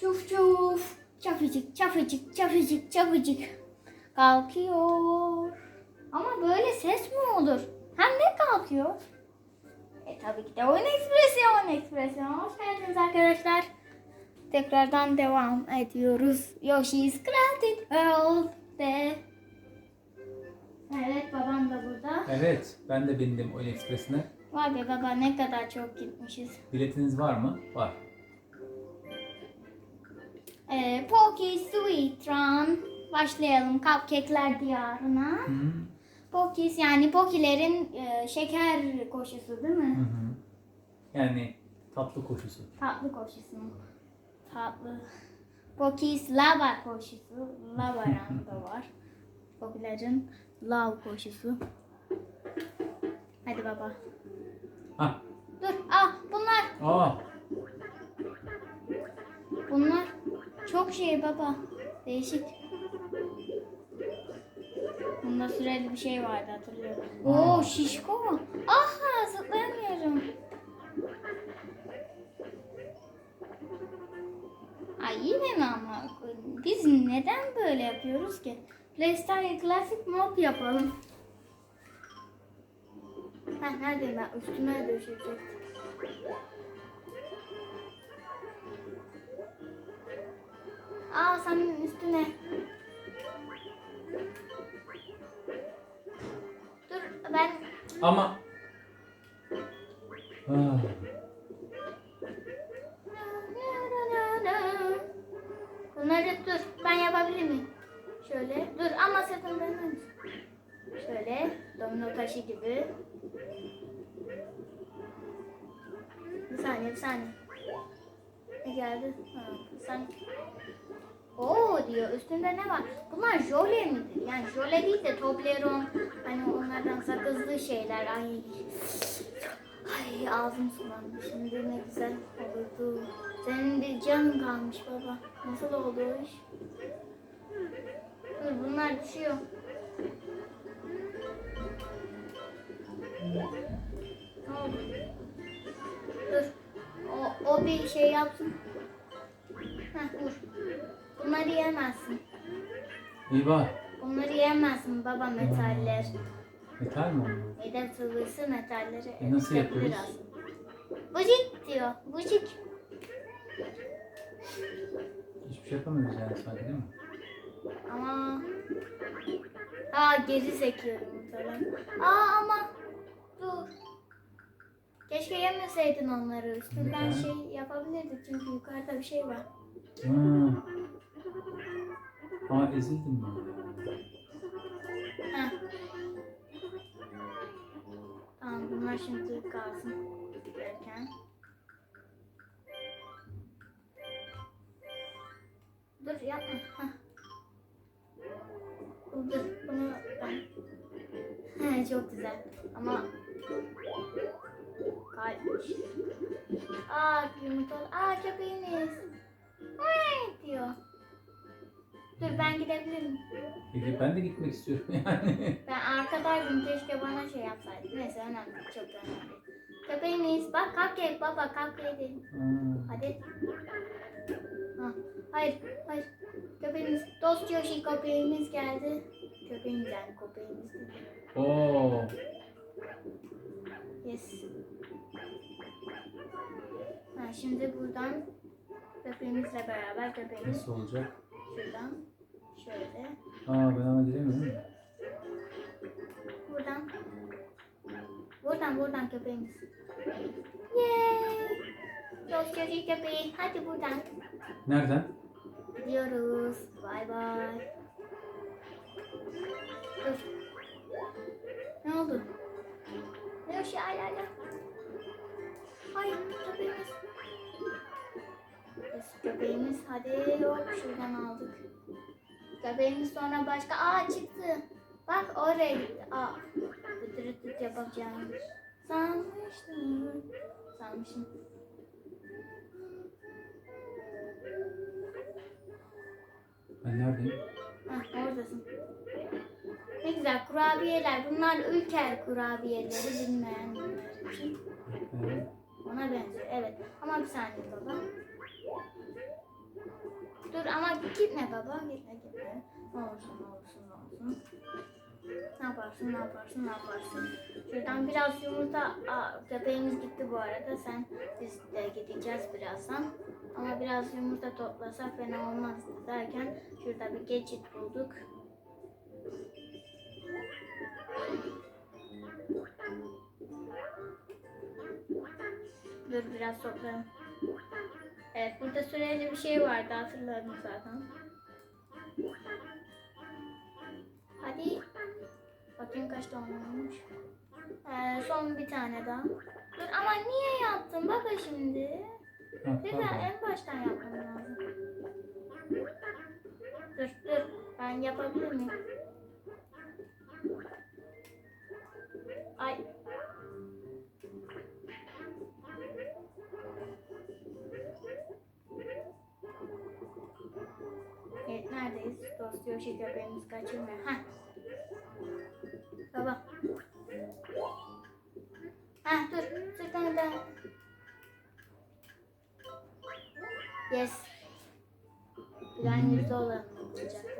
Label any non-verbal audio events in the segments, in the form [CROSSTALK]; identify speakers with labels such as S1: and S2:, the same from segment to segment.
S1: Çuf çuf. Çapıcık çapıcık çapıcık çapıcık. Kalkıyor. Ama böyle ses mi olur? Hem de kalkıyor. E tabii ki de oyun ekspresyon ekspresyon. Hoş geldiniz arkadaşlar. Tekrardan devam ediyoruz. Yoshi's Crafted World'de. Evet babam da burada.
S2: Evet, ben de bindim Oyun Ekspresi'ne.
S1: Vay be baba ne kadar çok gitmişiz.
S2: Biletiniz var mı? Var.
S1: Ee, Poki Sweet Run. Başlayalım Cupcake'ler diyarına.
S2: Hı
S1: Pokis yani Pokilerin e, şeker koşusu değil
S2: hı.
S1: mi?
S2: hı. Yani tatlı koşusu.
S1: Tatlı koşusu? Tatlı. Pokis lava koşusu. Lava [LAUGHS] run da var. Pokilerin lav koşusu. Hadi baba.
S2: Ha,
S1: Dur. Ah bunlar.
S2: aa,
S1: Bunlar çok şey baba. Değişik. Bunda süreli bir şey vardı hatırlıyorum. Oo şişko. Aha zıplayamıyorum. Ay yine mi ama? Biz neden böyle yapıyoruz ki? Playstyle Classic mod yapalım. Ha neredeyim ben? Üstüme düşecek. Aa senin üstüne. Dur ben
S2: ama... Ah,
S1: Bunları dur ben yapabilir miyim? Şöyle dur ama sakın dönmem. Şöyle domino taşı gibi. Bir saniye bir saniye. Ne geldi? Ha, saniye. Oo diyor üstünde ne var? Bunlar jöle midir? Yani jöle değil de Toblerone hani onlardan sakızlı şeyler. Ay Ay ağzım sulandı. Şimdi ne güzel olurdu. Senin bir canın kalmış baba. Nasıl oldu o iş? Dur bunlar düşüyor. Ne oldu? Dur. O, o bir şey yapsın. Heh vur. Bunları yemezsin.
S2: eyvah.
S1: Bunları yemezsin baba metaller.
S2: Metal mi onlar?
S1: Hedef sıvısı metalleri
S2: E, nasıl yapıyoruz?
S1: Bucik diyor. Bucik.
S2: Hiçbir şey yapamıyoruz yani sanki değil mi?
S1: Ama Aa geri sekiyorum falan. Aa ama dur. Keşke yemeseydin onları. Üstünden
S2: Neden?
S1: şey yapabilirdik çünkü yukarıda bir şey var.
S2: Ha. Ezildim ben.
S1: Heh. Tamam bunlar şimdi kalsın. Derken. Dur yapma. Heh. Dur bunu ben. Çok güzel ama kalpmiş. Aa yumurtalı. Aa köpeğimiz. Vay diyor. Dur ben gidebilirim.
S2: Peki ben de gitmek istiyorum [LAUGHS] yani.
S1: Ben arkadaydım keşke bana şey yapsaydı. Neyse önemli değil, çok önemli. değil. Köpeğimiz bak cupcake baba cupcake değil.
S2: Ha.
S1: Hadi. Ha, hayır hayır. Köpeğimiz dost Yoshi köpeğimiz geldi. Köpeğimiz yani köpeğimiz.
S2: Oo.
S1: Yes. Ha, şimdi buradan köpeğimizle beraber köpeğimiz
S2: Nasıl olacak?
S1: Şuradan şöyle
S2: Aa ben ama giremiyorum.
S1: buradan buradan buradan köpeğimiz. Yay! Dost Yoshi köpeği hadi buradan.
S2: Nereden?
S1: Gidiyoruz. Bay bay. Dur. Ne oldu? Ne o şey ay ay ay. Ay köpeğimiz. Biz köpeğimiz hadi yok şuradan aldık. Köpeğimiz sonra başka aa çıktı. Bak oraya gitti. Aa bıtırıt bıt yapacağım. Sanmıştım. Sanmışım.
S2: Ben neredeyim?
S1: Hah oradasın. Ne güzel kurabiyeler. Bunlar ülker kurabiyeleri bilmeyenler. Ona benziyor. Evet. Ama bir saniye baba. Dur ama gitme baba. Gitme gitme. Ne olursun ne olursun ne olursun. Ne yaparsın ne yaparsın ne yaparsın. Şuradan biraz yumurta. Aa, köpeğimiz gitti bu arada. Sen biz de gideceğiz birazdan. Ama biraz yumurta toplasak fena olmaz derken şurada bir geçit bulduk. Dur biraz toplayalım. Evet burada süreli bir şey vardı hatırladım zaten. Hadi. Bakayım kaç tane olmuş. Ee, son bir tane daha. Dur ama niye yaptın baba şimdi?
S2: Pardon.
S1: en baştan yapmam lazım. Dur dur ben yapabilir miyim? Dost Yoshi köpeğimiz kaçırmıyor. Heh. Baba. Heh dur. Sırtını da. Yes. Güven yüzde olanı yapacaktık.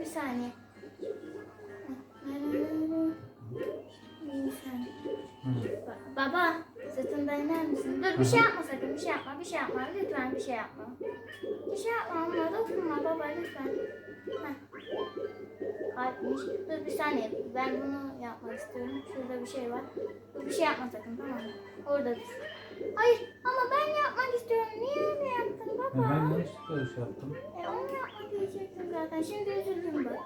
S1: Bir saniye. Baba, sırtında iner misin? Dur bir şey yapma sakın, bir şey yapma, bir şey yapma. Lütfen bir şey yapma. Bir şey yapma ama dokunma baba lütfen. Heh. Kalkmış. Dur bir saniye, ben bunu yapmak istiyorum. Şurada bir şey var. Dur bir şey yapma sakın tamam mı? Orada dur. Hayır ama ben yapmak istiyorum. Niye öyle yaptın
S2: Ya
S1: baba?
S2: ben yanlışlıkla şey yaptım.
S1: E onu yapmak diyecektim zaten. Şimdi üzüldüm bak.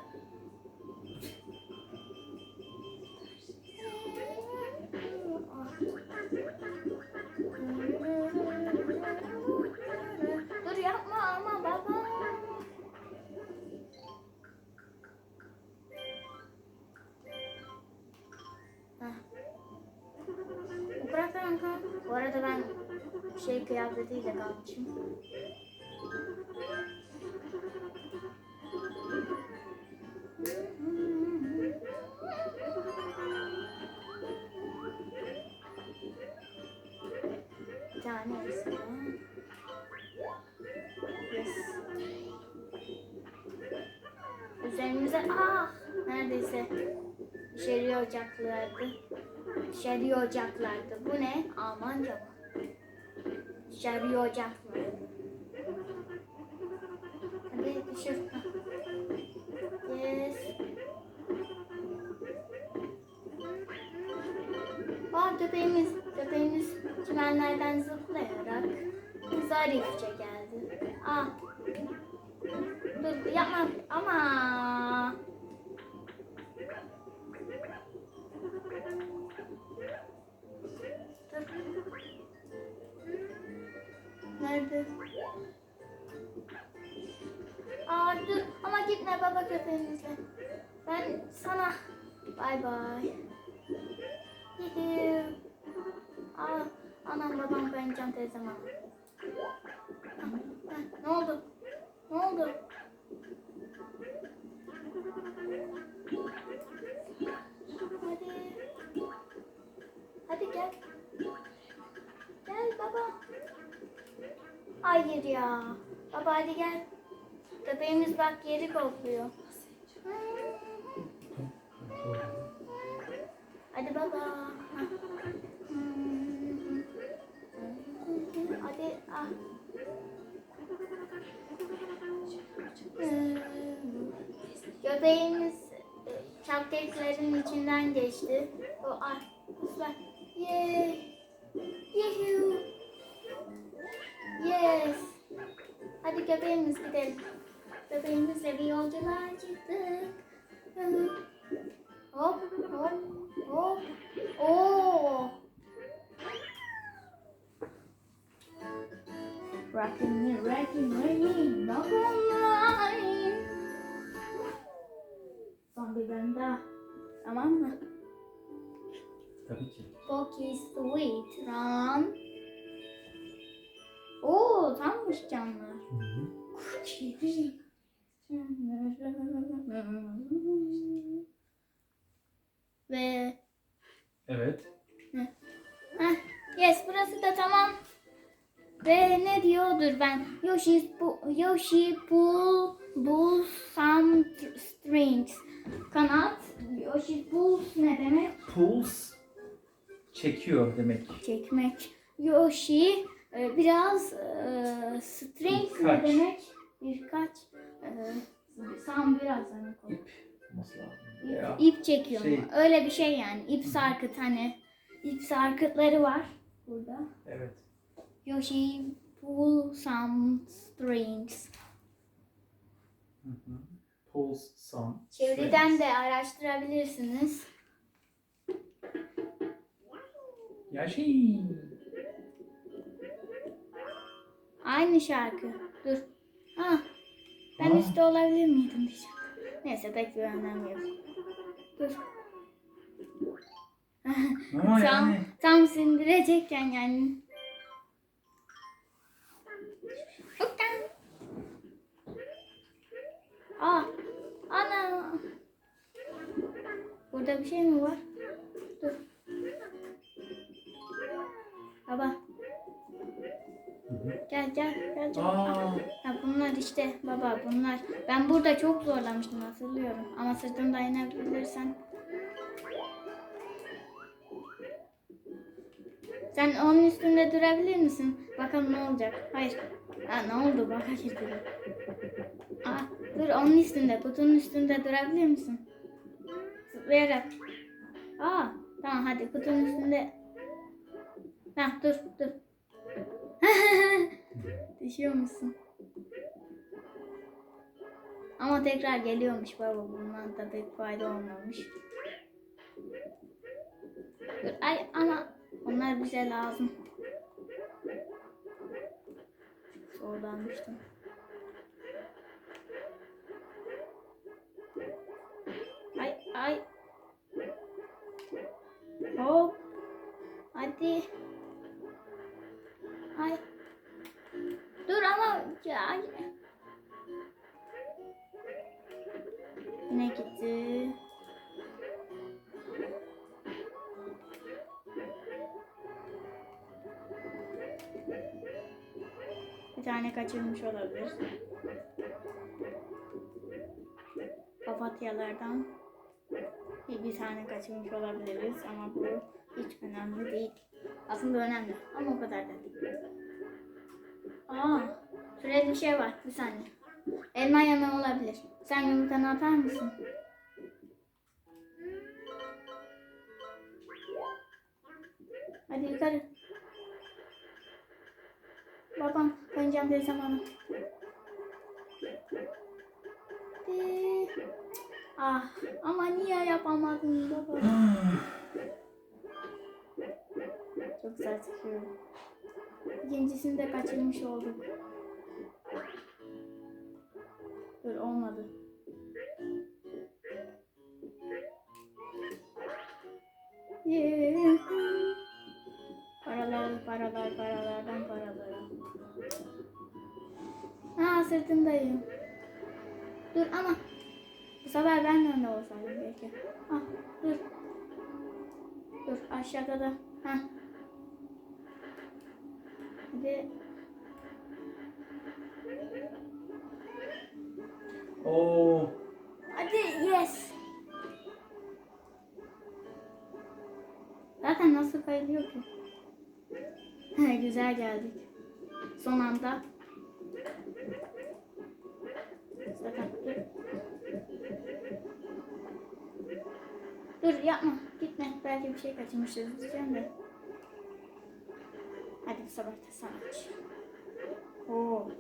S1: Bu arada ben şey kıyafetiyle kalmışım. Ocaklardı. Dışarı ocaklardı. Bu ne? Almanca mı? Dışarı ocaklardı. Hadi düşür. Yes. Aa köpeğimiz, köpeğimiz çimenlerden zıplayarak zarifçe geldi. Aa. Bay bay. [LAUGHS] Aa, anam babam ben can teyzem Ne oldu? Ne oldu? Hadi. Hadi gel. Gel baba. Hayır ya. Baba hadi gel. Köpeğimiz bak yeri kokluyor. Cupcake'lerin içinden geçti. O ah. Lütfen. Yay. Yuhu. Yes. Hadi köpeğimiz gidelim. Köpeğimizle bir yolculuğa çıktık. Hop hop hop. Oo. Rockin' me, rockin' me, knock on mine. Bölüm daha. Tamam mı?
S2: Tabii ki.
S1: Pocky Sweet Run. Oo tammış canlar.
S2: Hı.
S1: ve
S2: Evet.
S1: Heh, yes burası da tamam. Ve ne diyor? Dur ben. Yoshi bu Yoshi pull pull some tr- strings. Kanat. Yoshi pull ne demek?
S2: Pulse çekiyor demek.
S1: Çekmek. Yoshi e, biraz e, strings ne demek? Birkaç. E, some biraz demek o.
S2: İp olması lazım.
S1: İp, çekiyor
S2: şey-
S1: mu? Öyle bir şey yani. İp sarkıt hani. İp sarkıtları var burada.
S2: Evet.
S1: Yoshi pull some strings.
S2: Hı hı. Pulse some.
S1: Çevreden
S2: strings.
S1: de araştırabilirsiniz.
S2: Yoshi.
S1: Aynı şarkı. Dur. Ha. Ben
S2: Aa.
S1: üstte olabilir miydim diyeceğim. Neyse pek bir önemi yok. Dur.
S2: Ama [LAUGHS]
S1: tam,
S2: yani.
S1: tam sindirecekken yani. İşte baba bunlar. Ben burada çok zorlamıştım hatırlıyorum. Ama sırtımda inebilirsen. Sen onun üstünde durabilir misin? Bakalım ne olacak. Hayır. Ha, ne oldu? Baka girdi. Aa, dur onun üstünde. Kutunun üstünde durabilir misin? Zıplayarak. Aa, tamam hadi kutunun üstünde. Ha, dur dur. [LAUGHS] Düşüyor musun? Ama tekrar geliyormuş baba. Bundan da pek fayda olmamış. Ay ama onlar bize lazım. Zorlanmıştım. Bir tane kaçırmış olabilir. Papatyalardan bir, bir tane kaçırmış olabiliriz ama bu hiç önemli değil. Aslında önemli ama o kadar da değil. Aa, şuraya bir şey var. Bir saniye. Elma yeme olabilir. Sen yumurtanı atar mısın? Hadi yukarı. Babam, oynayacağım teyzem bana. Hadi. Ah, ama niye yapamadın baba? Çok güzel çıkıyorum. İkincisini de kaçırmış olduk. Dur olmadı. Yeah. Paralar, paralar, paralardan paralara. Ha sırtındayım. Dur ama bu sefer ben de önde olsaydım belki. Ah dur. Dur aşağıda da. Ha. Hadi.
S2: Oo.
S1: Hadi yes. Zaten nasıl kayılıyor ki? Güzel geldik. Son anda. Zaten dur. Yapma. Gitme. Belki bir şey kaçırmışız diyeceğim de. Hadi bu sen aç. Oo. Oo.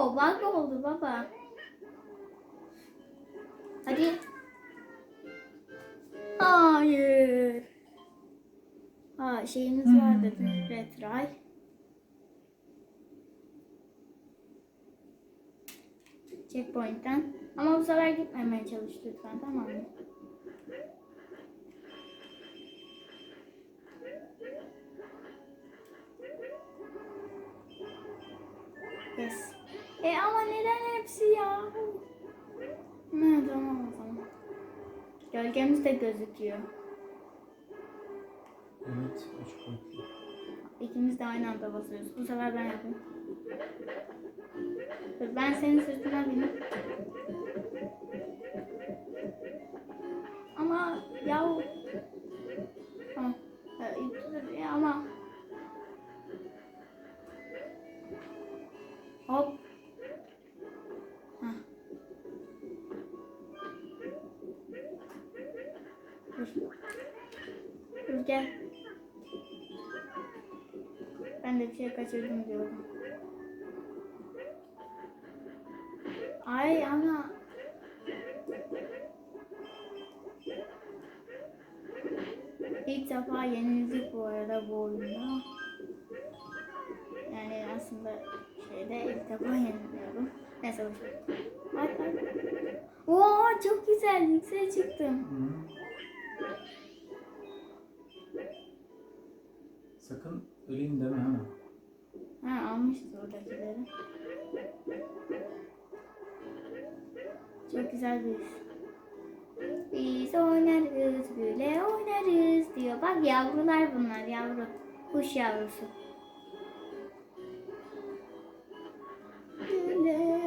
S1: Oo, bug oldu baba. Hadi. Hayır. Ha şeyimiz var dedim. Retry. Checkpoint'ten. Ama bu sefer gitmemeye çalış lütfen tamam mı? E ama neden hepsi ya? Ne tamam o zaman. Gölgemiz de gözüküyor.
S2: Evet. Üç boyutlu.
S1: İkimiz de aynı anda basıyoruz. Bu sefer ben yapayım. Dur ben senin sırtına binip. Ama ya Tamam. Dur, ya ama Ben de bir şey kaçırdım diyorum. Ay ana. İlk defa yenildik bu arada bu oyunda. Yani aslında şeyde ilk defa yeniliyorum. Neyse boş ver. Ay ay. Oo çok güzel yükseğe çıktım.
S2: Sakın öleyim deme ha.
S1: Ha almışız oradakileri. Çok güzel bir iş. Biz oynarız, böyle oynarız diyor. Bak yavrular bunlar yavru. Kuş yavrusu. Böyle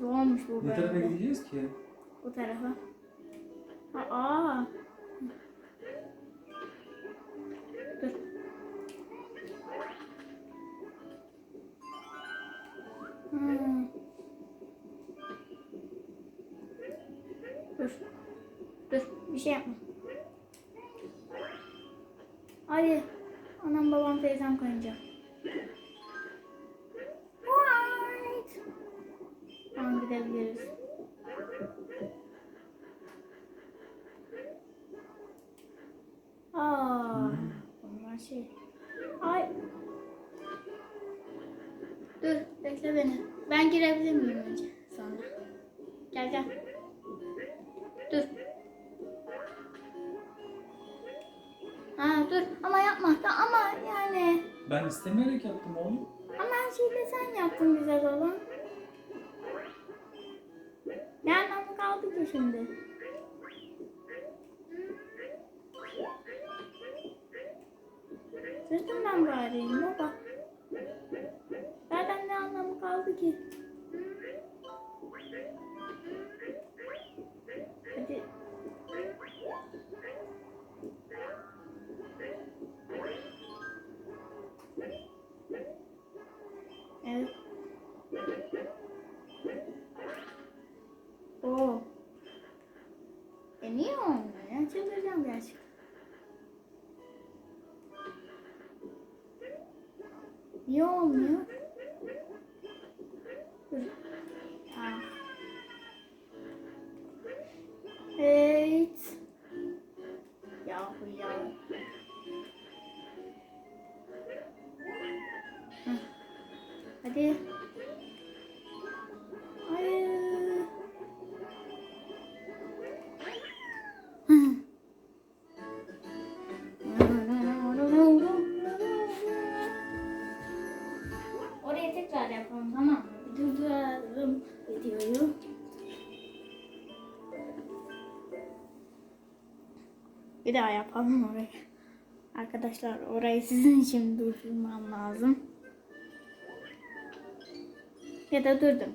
S1: Zormuş bu
S2: Ne tarafa
S1: böyle.
S2: gideceğiz ki?
S1: Bu tarafa. Aa. Dur. Hmm. Dur. Dur. Bir şey yapma. Hadi. Anam babam teyzem koyunca. Tamam gidebiliriz. Aa, bunlar şey. Ay. Dur, bekle beni. Ben girebilir miyim önce? Sonra. Gel gel. Dur. Ha dur ama yapma da ama yani
S2: Ben istemeyerek yaptım oğlum.
S1: ama her şeyi de sen yaptın güzel olan. Kaldı ki şimdi? Sırtımdan bağırayım baba. Zaten ne anlamı kaldı ki? Hadi. Evet. Çıldıracağım gerçekten. Niye olmuyor? Tekrar yapalım tamam mı? Durduralım videoyu. Bir daha yapalım orayı. Arkadaşlar orayı sizin için durdurmam lazım. Ya da durdum.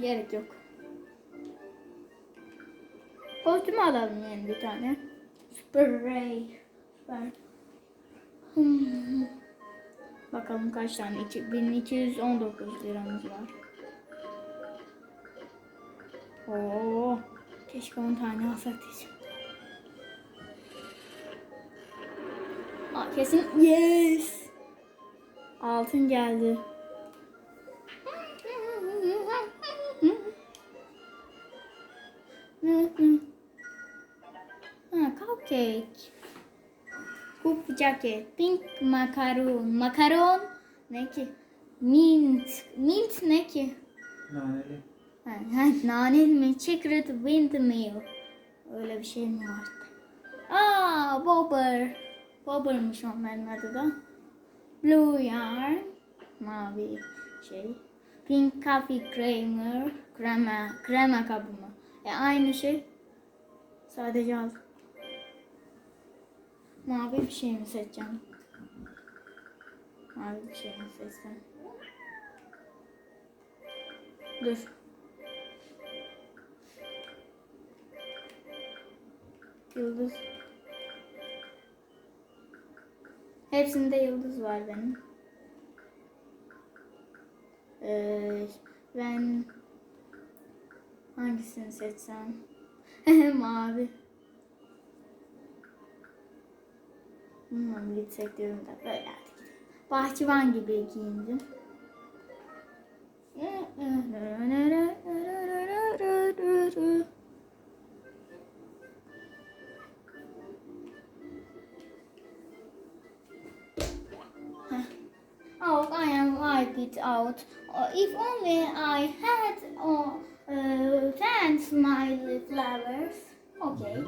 S1: Gerek yok. Kostümü alalım yani bir tane. Spray. Süper. Hmm. Bakalım kaç tane? 1219 liramız var. Oo, keşke 10 tane alsak diyeceğim. Kesin yes. Altın geldi. Jacket. Pink makaron. Makaron ne ki? Mint. Mint ne ki?
S2: Naneli.
S1: Ha, ha, naneli mi? Secret windmill. Öyle bir şey mi vardı? Aa, bobber. Bobber'mış onların adı da. Blue yarn. Mavi şey. Pink coffee creamer. Krema. Krema kabı mı? E, aynı şey. Sadece al. Mavi bir şey mi seçeceğim? Mavi bir şey mi seçsem? Dur. Yıldız. Hepsinde yıldız var benim. Ee, ben hangisini seçsem? [LAUGHS] Mavi. Bilmiyorum gitsek diyorum da böyle artık. Bahçıvan gibi giyindim. Oh, I am wipe it out. Oh, if only I had oh, uh, ten smiley flowers. Okay.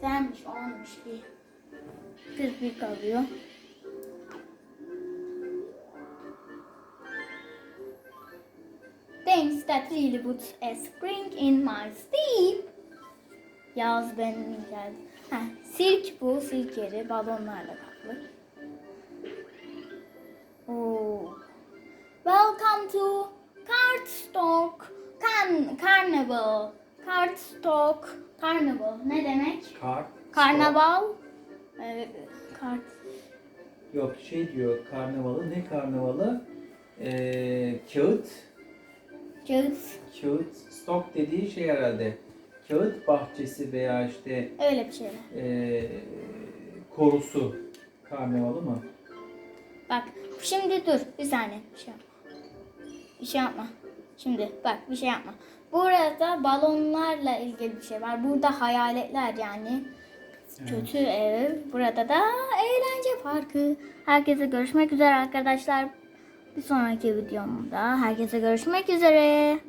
S1: Tenmiş, olmuş bir. 41 kalıyor. Things that really puts a spring in my step. Yaz benim geldi. Ha, sirk bu, sirk yeri balonlarla kaplı. Oo. Welcome to Cardstock Can Carnival. Cardstock Carnival ne demek?
S2: Kart.
S1: Karnaval. Kart.
S2: Yok şey diyor karnavalı. Ne karnavalı? Ee, kağıt.
S1: Kağıt.
S2: Kağıt. Stok dediği şey herhalde. Kağıt bahçesi veya işte
S1: Öyle bir şeyler.
S2: ee, korusu. Karnavalı mı?
S1: Bak şimdi dur bir saniye. Bir şey yapma. Bir şey yapma. Şimdi bak bir şey yapma. Burada balonlarla ilgili bir şey var. Burada hayaletler yani. Kötü ev. Burada da eğlence parkı. Herkese görüşmek üzere arkadaşlar. Bir sonraki videomda herkese görüşmek üzere.